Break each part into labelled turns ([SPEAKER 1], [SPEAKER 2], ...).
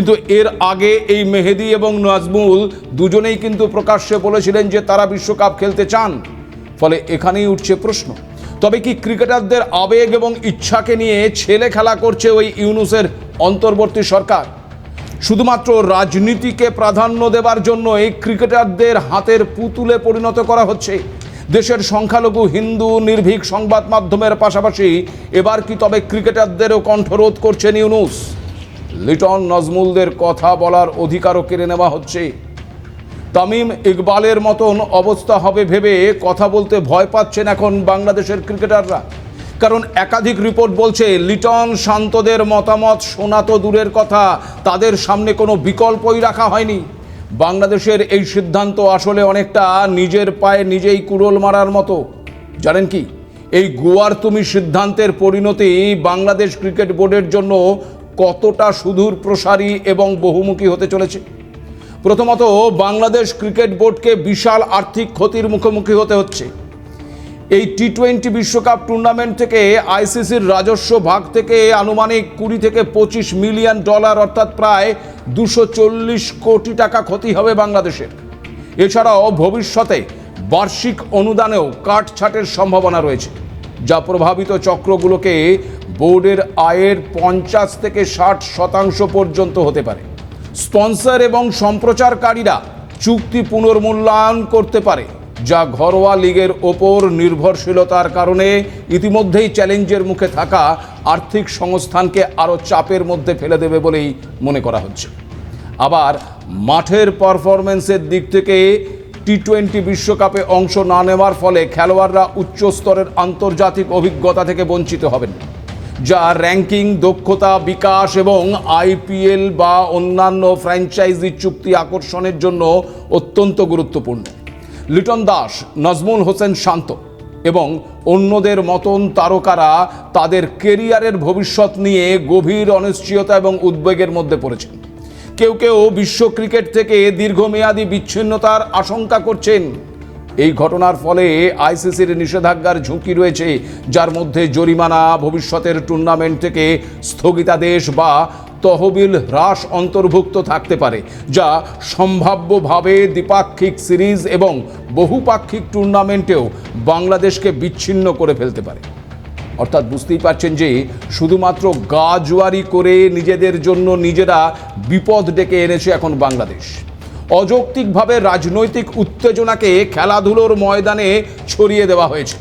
[SPEAKER 1] কিন্তু এর আগে এই মেহেদি এবং নাজমুল দুজনেই কিন্তু প্রকাশ্যে বলেছিলেন যে তারা বিশ্বকাপ খেলতে চান। ফলে এখানেই উঠছে প্রশ্ন। তবে কি ক্রিকেটারদের আবেগ এবং ইচ্ছাকে নিয়ে ছেলে খেলা করছে ওই ইউনুসের অন্তর্বর্তী সরকার? শুধুমাত্র রাজনীতিকে প্রাধান্য দেবার জন্য এই ক্রিকেটারদের হাতের পুতুলে পরিণত করা হচ্ছে। দেশের সংখ্যালঘু হিন্দু নির্ভীক সংবাদ মাধ্যমের পাশাপাশি এবার কি তবে ক্রিকেটারদেরও কণ্ঠরোধ করছেন ইউনুস? লিটন নজমুলদের কথা বলার অধিকারও কেড়ে নেওয়া হচ্ছে। তামিম ইকবালের মতন অবস্থা হবে ভেবে কথা বলতে ভয় পাচ্ছেন এখন বাংলাদেশের ক্রিকেটাররা। কারণ একাধিক রিপোর্ট বলছে, লিটন শান্তদের মতামত শোনা তো দূরের কথা, তাদের সামনে কোনো বিকল্পই রাখা হয়নি। বাংলাদেশের এই সিদ্ধান্ত আসলে অনেকটা নিজের পায়ে নিজেই কুড়োল মারার মতো। জানেন কি? এই গোয়ার তুমি সিদ্ধান্তের পরিণতি বাংলাদেশ ক্রিকেট বোর্ডের জন্য কতটা সুদূর প্রসারী এবং বহুমুখী হতে চলেছে? প্রথমত, বাংলাদেশ ক্রিকেট বোর্ডকে বিশাল আর্থিক ক্ষতির মুখোমুখি হতে হচ্ছে। এই টি টোয়েন্টি বিশ্বকাপ টুর্নামেন্ট থেকে আইসিসির রাজস্ব ভাগ থেকে আনুমানিক কুড়ি থেকে পঁচিশ মিলিয়ন ডলার, অর্থাৎ প্রায় দুশো চল্লিশ কোটি টাকা ক্ষতি হবে বাংলাদেশের। এছাড়াও ভবিষ্যতে বার্ষিক অনুদানেও কাটছাটের সম্ভাবনা রয়েছে, যা প্রভাবিত চক্রগুলোকে বোর্ডের আয়ের পঞ্চাশ থেকে ষাট শতাংশ পর্যন্ত হতে পারে। স্পন্সর এবং সম্প্রচারকারীরা চুক্তি পুনর্মূল্যায়ন করতে পারে, যা ঘরোয়া লীগের ওপর নির্ভরশীলতার কারণে ইতিমধ্যেই চ্যালেঞ্জের মুখে থাকা আর্থিক সংস্থানকে আরও চাপের মধ্যে ফেলে দেবে বলেই মনে করা হচ্ছে। আবার মাঠের পারফরমেন্সের দিক থেকে টি টোয়েন্টি বিশ্বকাপে অংশ না নেওয়ার ফলে খেলোয়াড়রা উচ্চ স্তরের আন্তর্জাতিক অভিজ্ঞতা থেকে বঞ্চিত হবেন। যা র্যাঙ্কিং দক্ষতা, বিকাশ এবং আইপিএল বা অন্যান্য ফ্র্যাঞ্চাইজি চুক্তি আকর্ষণের জন্য অত্যন্ত গুরুত্বপূর্ণ। লিটন দাস, নজমুল হোসেন শান্ত এবং অন্যদের মতন তারকারা তাদের কেরিয়ারের ভবিষ্যৎ নিয়ে গভীর অনিশ্চয়তা এবং উদ্বেগের মধ্যে পড়েছেন। কেউ কেউ বিশ্ব ক্রিকেট থেকে দীর্ঘমেয়াদী বিচ্ছিন্নতার আশঙ্কা করছেন। এই ঘটনার ফলে আইসিসির নিষেধাজ্ঞার ঝুঁকি রয়েছে, যার মধ্যে জরিমানা ভবিষ্যতের টুর্নামেন্ট থেকে স্থগিতাদেশ বা তহবিল হ্রাস অন্তর্ভুক্ত থাকতে পারে, যা সম্ভাব্যভাবে দ্বিপাক্ষিক সিরিজ এবং বহুপাক্ষিক টুর্নামেন্টেও বাংলাদেশকে বিচ্ছিন্ন করে ফেলতে পারে। অর্থাৎ বুঝতেই পারছেন যে শুধুমাত্র গা জোয়ারি করে নিজেদের জন্য নিজেরা বিপদ ডেকে এনেছে এখন বাংলাদেশ। অযৌক্তিকভাবে রাজনৈতিক উত্তেজনাকে খেলাধুলোর ময়দানে ছড়িয়ে দেওয়া হয়েছে।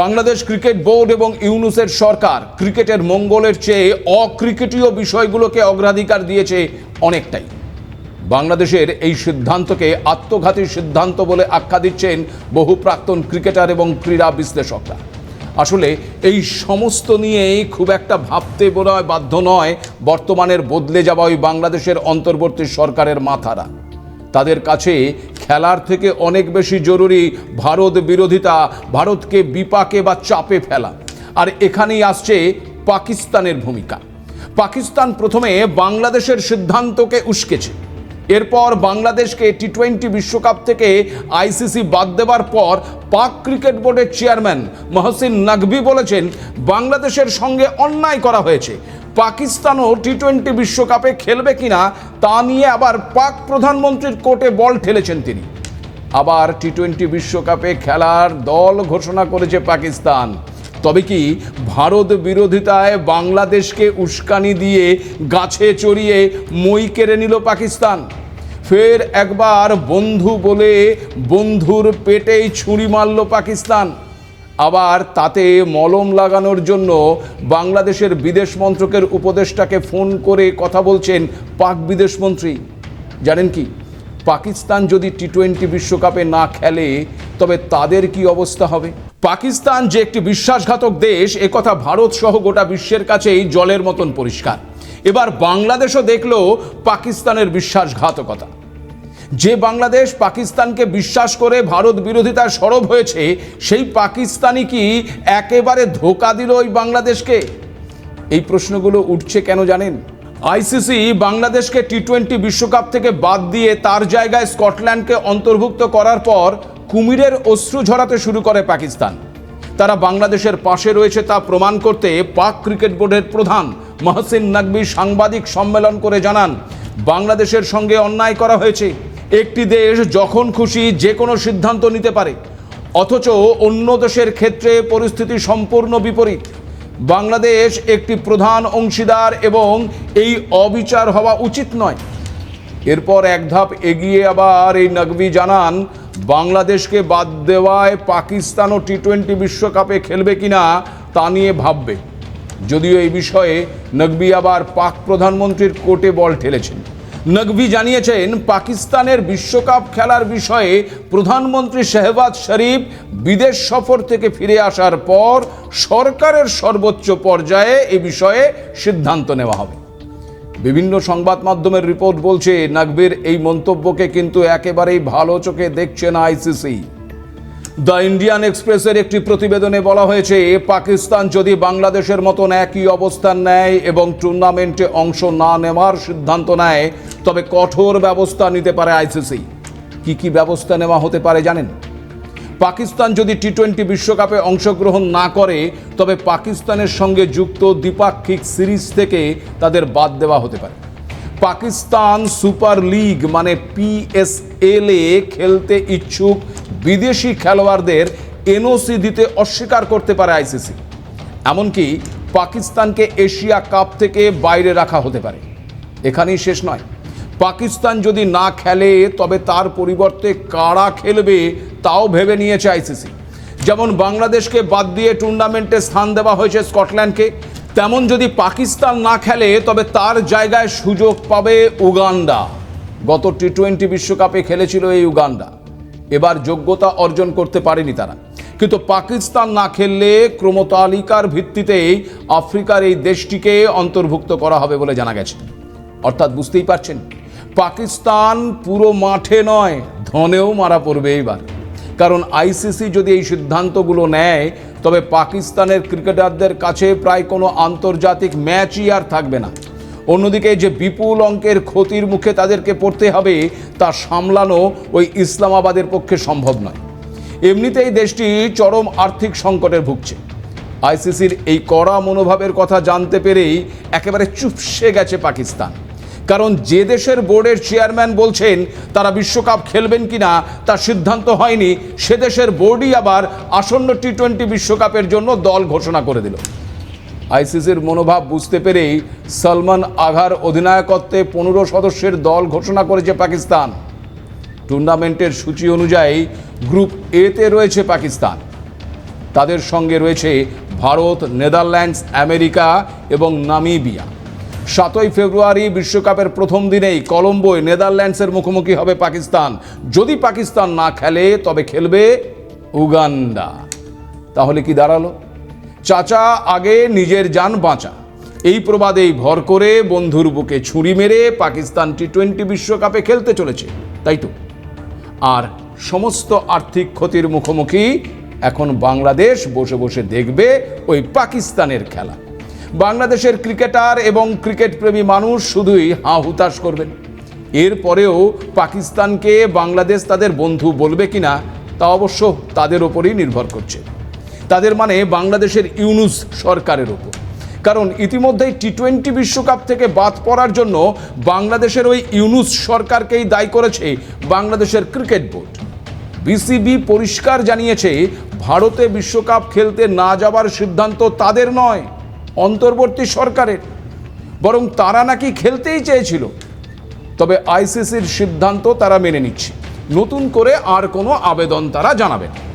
[SPEAKER 1] বাংলাদেশ ক্রিকেট বোর্ড এবং ইউনুসের সরকার ক্রিকেটের মঙ্গলের চেয়ে অক্রিকেটীয় বিষয়গুলোকে অগ্রাধিকার দিয়েছে অনেকটাই। বাংলাদেশের এই সিদ্ধান্তকে আত্মঘাতী সিদ্ধান্ত বলে আখ্যা দিচ্ছেন বহু প্রাক্তন ক্রিকেটার এবং ক্রীড়া বিশ্লেষকরা। আসলে এই সমস্ত নিয়েই খুব একটা ভাবতে বোধহয় বাধ্য নয় বর্তমানের বদলে যাওয়া ওই বাংলাদেশের অন্তর্বর্তী সরকারের মাথারা। তাদের কাছে খেলার থেকে অনেক বেশি জরুরি ভারত বিরোধিতা, ভারতকে বিপাকে বা চাপে ফেলা। আর এখানেই আসছে পাকিস্তানের ভূমিকা। পাকিস্তান প্রথমে বাংলাদেশের সিদ্ধান্তকে উস্কেছে। এরপর বাংলাদেশকে টি টোয়েন্টি বিশ্বকাপ থেকে আইসিসি বাদ দেওয়ার পর পাক ক্রিকেট বোর্ডের চেয়ারম্যান মহসিন নাকভি বলেছেন, বাংলাদেশের সঙ্গে অন্যায় করা হয়েছে। পাকিস্তানও টি টোয়েন্টি বিশ্বকাপে খেলবে কিনা তা নিয়ে আবার পাক প্রধানমন্ত্রীর কোর্টে বল ঠেলেছেন তিনি। আবার টি টোয়েন্টি বিশ্বকাপে খেলার দল ঘোষণা করেছে পাকিস্তান। তবে কি ভারত বিরোধিতায় বাংলাদেশকে উস্কানি দিয়ে গাছে চড়িয়ে মই কেড়ে নিল পাকিস্তান? ফের একবার বন্ধু বলে বন্ধুর পেটেই ছুরি মারল পাকিস্তান। আবার তাতে মলম লাগানোর জন্য বাংলাদেশের বিদেশ মন্ত্রকের উপদেষ্টাকে ফোন করে কথা বলছেন পাক বিদেশমন্ত্রী জানেন কি? পাকিস্তান যদি টি টোয়েন্টি বিশ্বকাপে না খেলে, তবে তাদের কি অবস্থা হবে? পাকিস্তান যে একটি বিশ্বাসঘাতক দেশ একথা ভারত সহ গোটা বিশ্বের কাছেই জলের মতন পরিষ্কার। এবার বাংলাদেশও দেখল পাকিস্তানের বিশ্বাসঘাতকতা। যে বাংলাদেশ পাকিস্তানকে বিশ্বাস করে ভারত বিরোধিতার সরব হয়েছে, সেই পাকিস্তানি কি একেবারে ধোকা দিল ওই বাংলাদেশকে? এই প্রশ্নগুলো উঠছে কেন জানেন? আইসিসি বাংলাদেশকে টি টোয়েন্টি বিশ্বকাপ থেকে বাদ দিয়ে তার জায়গায় স্কটল্যান্ডকে অন্তর্ভুক্ত করার পর কুমিরের অশ্রু ঝরাতে শুরু করে পাকিস্তান। তারা বাংলাদেশের পাশে রয়েছে তা প্রমাণ করতে পাক ক্রিকেট বোর্ডের প্রধান মহসিন নাকবি সাংবাদিক সম্মেলন করে জানান, বাংলাদেশের সঙ্গে অন্যায় করা হয়েছে। একটি দেশ যখন খুশি যে কোনো সিদ্ধান্ত নিতে পারে, অথচ অন্য দেশের ক্ষেত্রে পরিস্থিতি সম্পূর্ণ বিপরীত। বাংলাদেশ একটি প্রধান অংশীদার এবং এই অবিচার হওয়া উচিত নয়। এরপর এক ধাপ এগিয়ে আবার এই নকবি জানান, বাংলাদেশকে বাদ দেওয়ায় পাকিস্তানও টি টোয়েন্টি বিশ্বকাপে খেলবে কিনা তা নিয়ে ভাববে। যদিও এই বিষয়ে নকবি আবার পাক প্রধানমন্ত্রীর কোর্টে বল ঠেলেছেন। নকভি জানিয়েছেন, পাকিস্তানের বিশ্বকাপ খেলার বিষয়ে প্রধানমন্ত্রী শেহবাজ শরীফ বিদেশ সফর থেকে ফিরে আসার পর সরকারের সর্বোচ্চ পর্যায়ে এ বিষয়ে সিদ্ধান্ত নেওয়া হবে। বিভিন্ন সংবাদ মাধ্যমের রিপোর্ট বলছে নাকবির এই মন্তব্যকে কিন্তু একেবারেই ভালো চোখে দেখছে না আইসিসি। দ্য ইন্ডিয়ান এক্সপ্রেসের একটি প্রতিবেদনে বলা হয়েছে, পাকিস্তান যদি বাংলাদেশের মতন একই অবস্থান নেয় এবং টুর্নামেন্টে অংশ না নেওয়ার সিদ্ধান্ত নেয়, তবে কঠোর ব্যবস্থা নিতে পারে আইসিসি। কি কি ব্যবস্থা নেওয়া হতে পারে জানেন? পাকিস্তান যদি টি টোয়েন্টি বিশ্বকাপে অংশগ্রহণ না করে, তবে পাকিস্তানের সঙ্গে যুক্ত দ্বিপাক্ষিক সিরিজ থেকে তাদের বাদ দেওয়া হতে পারে। পাকিস্তান সুপার লিগ মানে পিএসএল এ খেলতে ইচ্ছুক বিদেশি খেলোয়াড়দের এনওসি দিতে অস্বীকার করতে পারে আইসিসি এমনকি পাকিস্তানকে এশিয়া কাপ থেকে বাইরে রাখা হতে পারে। এখানেই শেষ নয়। পাকিস্তান যদি না খেলে, তবে তার পরিবর্তে কারা খেলবে তাও ভেবে নিয়েছে আইসিসি যেমন বাংলাদেশকে বাদ দিয়ে টুর্নামেন্টে স্থান দেওয়া হয়েছে স্কটল্যান্ডকে, তেমন যদি পাকিস্তান না খেলে, তবে তার জায়গায় সুযোগ পাবে উগান্ডা। গত টি টোয়েন্টি বিশ্বকাপে খেলেছিল এই উগান্ডা। এবার যোগ্যতা অর্জন করতে পারেনি তারা। কিন্তু পাকিস্তান না খেললে ক্রমতালিকার ভিত্তিতেই আফ্রিকার এই দেশটিকে অন্তর্ভুক্ত করা হবে বলে জানা গেছে। অর্থাৎ বুঝতেই পারছেন, পাকিস্তান পুরো মাঠে নয়, ধনেও মারা পড়বে এইবার। কারণ আইসিসি যদি এই সিদ্ধান্তগুলো নেয়, তবে পাকিস্তানের ক্রিকেটারদের কাছে প্রায় কোনো আন্তর্জাতিক ম্যাচই আর থাকবে না। অন্যদিকে যে বিপুল অঙ্কের ক্ষতির মুখে তাদেরকে পড়তে হবে, তা সামলানো ওই ইসলামাবাদের পক্ষে সম্ভব নয়। এমনিতেই দেশটি চরম আর্থিক সংকটে ভুগছে। আইসিসির এই কড়া মনোভাবের কথা জানতে পেরেই একেবারে চুপসে গেছে পাকিস্তান। কারণ যে দেশের বোর্ডের চেয়ারম্যান বলছেন, তারা বিশ্বকাপ খেলবেন কিনা তার সিদ্ধান্ত হয়নি। সে দেশের বোর্ডই আবার আসন্ন টি টোয়েন্টি বিশ্বকাপের জন্য দল ঘোষণা করে দিল। আইসিসির মনোভাব বুঝতে পেরেই সলমান আঘার অধিনায়কত্বে পনেরো সদস্যের দল ঘোষণা করেছে পাকিস্তান। টুর্নামেন্টের সূচি অনুযায়ী গ্রুপ এতে রয়েছে পাকিস্তান। তাদের সঙ্গে রয়েছে ভারত, নেদারল্যান্ডস, আমেরিকা এবং নামিবিয়া। সাতই ফেব্রুয়ারি বিশ্বকাপের প্রথম দিনেই কলম্বোয় নেদারল্যান্ডসের মুখোমুখি হবে পাকিস্তান। যদি পাকিস্তান না খেলে তবে খেলবে উগান্ডা। তাহলে কি দাঁড়াল? চাচা, আগে নিজের যান বাঁচা। এই প্রবাদেই ভর করে বন্ধুর বুকে ছুরি মেরে পাকিস্তান টি টোয়েন্টি বিশ্বকাপে খেলতে চলেছে, তাই তো? আর সমস্ত আর্থিক ক্ষতির মুখোমুখি এখন বাংলাদেশ বসে বসে দেখবে ওই পাকিস্তানের খেলা। বাংলাদেশের ক্রিকেটার এবং ক্রিকেট প্রেমী মানুষ শুধুই হাঁ হুতাশ করবেন। এরপরেও পাকিস্তানকে বাংলাদেশ তাদের বন্ধু বলবে কিনা, তা অবশ্য তাদের ওপরই নির্ভর করছে। তাদের মানে বাংলাদেশের ইউনুস সরকারের ওপর কারণ ইতিমধ্যেই টি টোয়েন্টি বিশ্বকাপ থেকে বাদ পড়ার জন্য বাংলাদেশের ওই ইউনুস সরকারকেই দায়ী করেছে বাংলাদেশের ক্রিকেট বোর্ড। বিসিবি পরিষ্কার জানিয়েছে, ভারতে বিশ্বকাপ খেলতে না যাবার সিদ্ধান্ত তাদের নয়, অন্তর্বর্তী সরকারের। বরং তারা নাকি খেলতেই চেয়েছিল। তবে আইসিসির সিদ্ধান্ত তারা মেনে নিচ্ছে। নতুন করে আর কোনো আবেদন তারা জানাবে না।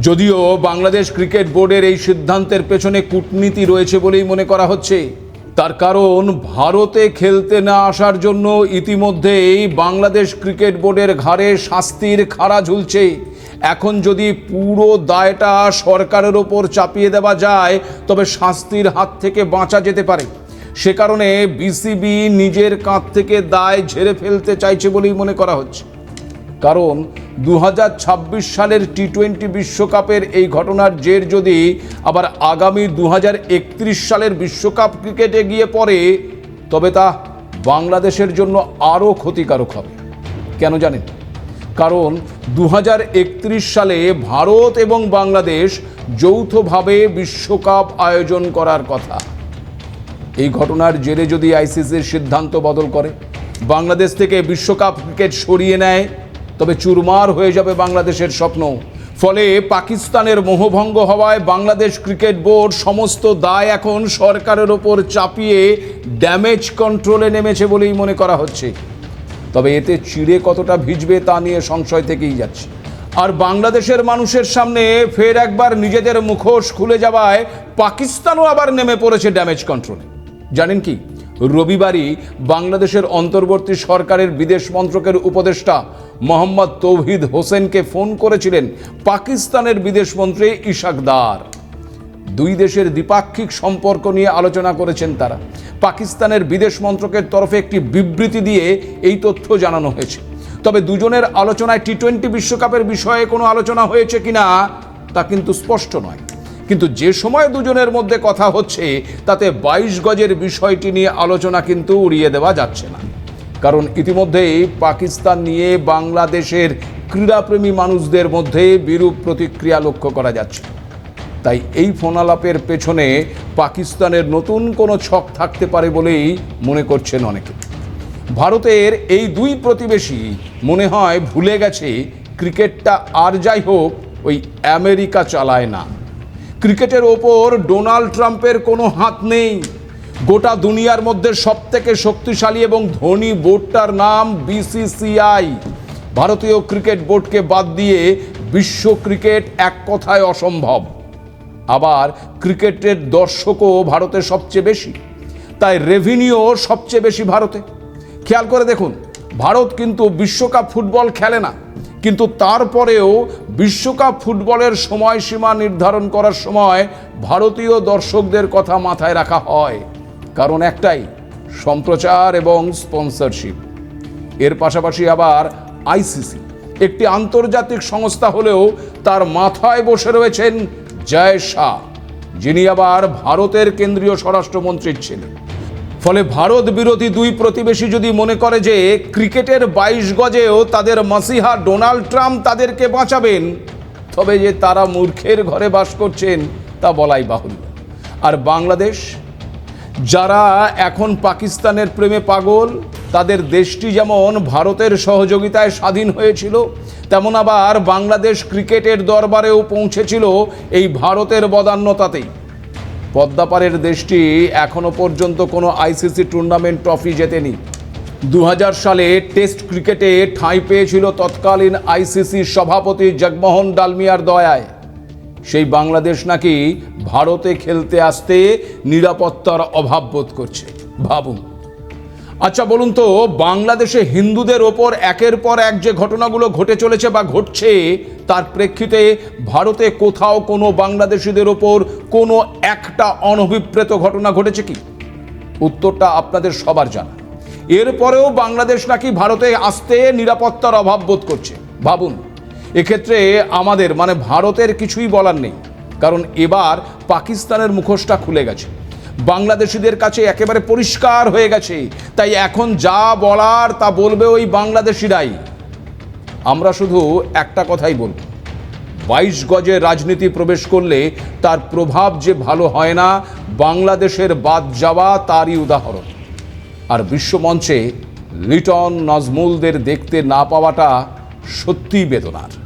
[SPEAKER 1] যদিও বাংলাদেশ ক্রিকেট বোর্ডের এই সিদ্ধান্তের পেছনে কূটনীতি রয়েছে বলেই মনে করা হচ্ছে। তার কারণ, ভারতে খেলতে না আসার জন্য ইতিমধ্যেই বাংলাদেশ ক্রিকেট বোর্ডের ঘাড়ে শাস্তির খাড়া ঝুলছে। এখন যদি পুরো দায়টা সরকারের ওপর চাপিয়ে দেওয়া যায়, তবে শাস্তির হাত থেকে বাঁচা যেতে পারে। সে কারণে বিসিবি নিজের কাঁধ থেকে দায় ঝেড়ে ফেলতে চাইছে বলেই মনে করা হচ্ছে। কারণ দু হাজার ছাব্বিশ সালের টি টোয়েন্টি বিশ্বকাপের এই ঘটনার জের যদি আবার আগামী দু হাজার একত্রিশ সালের বিশ্বকাপ ক্রিকেটে গিয়ে পড়ে, তবে তা বাংলাদেশের জন্য আরও ক্ষতিকারক হবে। কেন জানেন? কারণ দু হাজার একত্রিশ সালে ভারত এবং বাংলাদেশ যৌথভাবে বিশ্বকাপ আয়োজন করার কথা। এই ঘটনার জেরে যদি আইসিসির সিদ্ধান্ত বদল করে, বাংলাদেশ থেকে বিশ্বকাপ ক্রিকেট সরিয়ে নেয় তবে চুরমার হয়ে যাবে বাংলাদেশের স্বপ্ন। ফলে পাকিস্তানের মোহভঙ্গ হওয়ায় বাংলাদেশ ক্রিকেট বোর্ড সমস্ত দায় এখন সরকারের ওপর চাপিয়ে ড্যামেজ কন্ট্রোলে নেমেছে বলেই মনে করা হচ্ছে। তবে এতে চিড়ে কতটা ভিজবে তা নিয়ে সংশয় থেকেই যাচ্ছে। আর বাংলাদেশের মানুষের সামনে ফের একবার নিজেদের মুখোশ খুলে যাওয়ায় পাকিস্তানও আবার নেমে পড়েছে ড্যামেজ কন্ট্রোলে। জানেন কি? রবিবারই বাংলাদেশের অন্তর্বর্তী সরকারের বিদেশ মন্ত্রকের উপদেষ্টা মোহাম্মদ তৌহিদ হোসেনকে ফোন করেছিলেন পাকিস্তানের বিদেশমন্ত্রী ইশাক দার। দুই দেশের দ্বিপাক্ষিক সম্পর্ক নিয়ে আলোচনা করেছেন তারা। পাকিস্তানের বিদেশ মন্ত্রকের তরফে একটি বিবৃতি দিয়ে এই তথ্য জানানো হয়েছে। তবে দুজনের আলোচনায় টি টোয়েন্টি বিশ্বকাপের বিষয়ে কোনো আলোচনা হয়েছে কিনা তা কিন্তু স্পষ্ট নয়। কিন্তু যে সময় দুজনের মধ্যে কথা হচ্ছে, তাতে বাইশ গজের বিষয়টি নিয়ে আলোচনা কিন্তু উড়িয়ে দেওয়া যাচ্ছে না। কারণ ইতিমধ্যেই পাকিস্তান নিয়ে বাংলাদেশের ক্রীড়াপ্রেমী মানুষদের মধ্যে বিরূপ প্রতিক্রিয়া লক্ষ্য করা যাচ্ছে। তাই এই ফোনালাপের পেছনে পাকিস্তানের নতুন কোনো ছক থাকতে পারে বলেই মনে করছেন অনেকে। ভারতের এই দুই প্রতিবেশী মনে হয় ভুলে গেছে ক্রিকেটটা আর যাই হোক, ওই আমেরিকা চালায় না। ক্রিকেটের ওপর ডোনাল্ড ট্রাম্পের কোনো হাত নেই। গোটা দুনিয়ার মধ্যে সবথেকে শক্তিশালী এবং ধনী বোর্ডটার নাম বিসিসিআই। ভারতীয় ক্রিকেট বোর্ডকে বাদ দিয়ে বিশ্ব ক্রিকেট এক কথায় অসম্ভব। আবার ক্রিকেটের দর্শকও ভারতে সবচেয়ে বেশি। তাই রেভিনিউ সবচেয়ে বেশি ভারতে। খেয়াল করে দেখুন, ভারত কিন্তু বিশ্বকাপ ফুটবল খেলে না। কিন্তু তারপরেও বিশ্বকাপ ফুটবলের সময়সীমা নির্ধারণ করার সময় ভারতীয় দর্শকদের কথা মাথায় রাখা হয়। কারণ একটাই, সম্প্রচার এবং স্পন্সরশিপ এর পাশাপাশি আবার আইসিসি একটি আন্তর্জাতিক সংস্থা হলেও তার মাথায় বসে রয়েছেন জয় শাহ, যিনি আবার ভারতের কেন্দ্রীয় স্বরাষ্ট্রমন্ত্রীর ছিলেন। ফলে ভারত বিরোধী দুই প্রতিবেশী যদি মনে করে যে ক্রিকেটের বাইশ গজেও তাদের মাসিহা ডোনাল্ড ট্রাম্প তাদেরকে বাঁচাবেন, তবে যে তারা মূর্খের ঘরে বাস করছেন তা বলাই বাহুল্য। আর বাংলাদেশ যারা এখন পাকিস্তানের প্রেমে পাগল, তাদের দেশটি যেমন ভারতের সহযোগিতায় স্বাধীন হয়েছিল, তেমন আবার বাংলাদেশ ক্রিকেটের দরবারেও পৌঁছেছিল এই ভারতের বদান্যতাতেই। পদ্মাপাড়ের দেশটি এখনও পর্যন্ত কোনো আইসিসি টুর্নামেন্ট ট্রফি জেতেনি। দু হাজার সালে টেস্ট ক্রিকেটে ঠাঁই পেয়েছিল তৎকালীন আইসিসি সভাপতি জগমোহন ডালমিয়ার দয়ায়। সেই বাংলাদেশ নাকি ভারতে খেলতে আসতে নিরাপত্তার অভাব বোধ করছে। ভাবুন। আচ্ছা বলুন তো, বাংলাদেশে হিন্দুদের ওপর একের পর এক যে ঘটনাগুলো ঘটে চলেছে বা ঘটছে, তার প্রেক্ষিতে ভারতে কোথাও কোনো বাংলাদেশিদের ওপর কোনো একটা অনভিপ্রেত ঘটনা ঘটেছে কি? উত্তরটা আপনাদের সবার জানা। এরপরেও বাংলাদেশ নাকি ভারতে আসতে নিরাপত্তার অভাব বোধ করছে। ভাবুন। এক্ষেত্রে আমাদের মানে ভারতের কিছুই বলার নেই। কারণ এবার পাকিস্তানের মুখোশটা খুলে গেছে। বাংলাদেশিদের কাছে একেবারে পরিষ্কার হয়ে গেছে। তাই এখন যা বলার তা বলবে ওই বাংলাদেশিরাই। আমরা শুধু একটা কথাই বলব। বাইশ গজে রাজনীতি প্রবেশ করলে তার প্রভাব যে ভালো হয় না, বাংলাদেশের বাদ যাওয়া তারই উদাহরণ। আর বিশ্বমঞ্চে লিটন নজমুলদের দেখতে না পাওয়াটা সত্যিই বেদনার।